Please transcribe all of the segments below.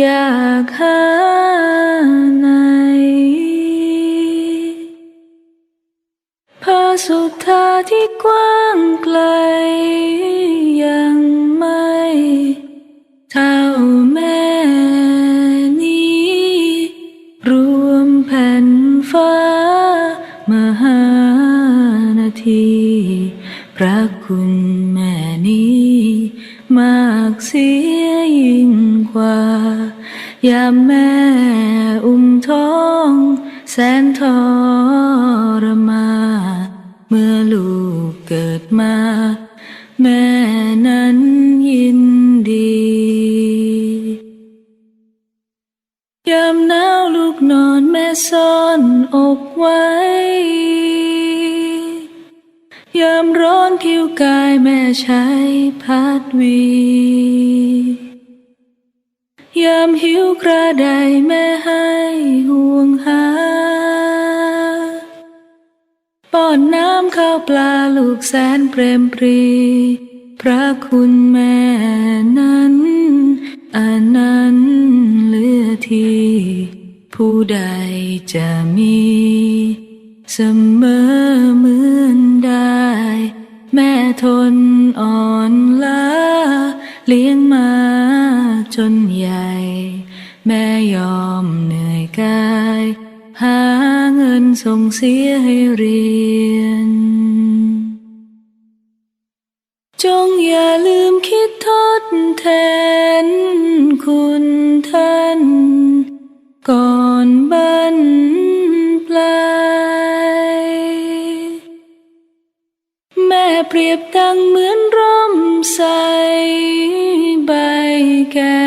อยากหาไหนพระสุธาที่กว้างไกล ยังไม่เท่าแม่นี้ รวมแผ่นฟ้ามหานาที พระคุณแม่นี้ มากเสียยิ่งกว่า ยามแม่อุ้มท้อง แสนทรมา เมื่อลูกเกิดมา แม่นั้นยินดี ยามหนาวลูกนอนแม่ซ่อนอกไว้ ยามร้อนผิวกายแม่ใช้พัดวี ยามหิวกระไดแม่ให้ห่วงหา ป้อนน้ำข้าวปลาลูกแสนเปรมปรี พระคุณแม่นั้นอันนั้นเลือที่ผู้ใดจะมี เสมอ เสียให้เรียน จงอย่าลืมคิดทดแทนคุณท่าน ก่อนบันปลาย แม่เปรียบดังเหมือนร่มใสใบแก่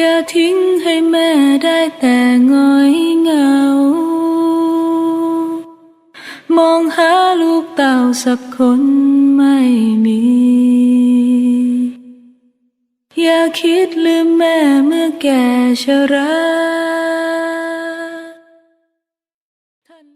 อย่าทิ้งให้แม่ได้แต่ง้อยเหงา มองหาลูกเต่าสักคนไม่มี อย่าคิดลืมแม่เมื่อแก่ชรา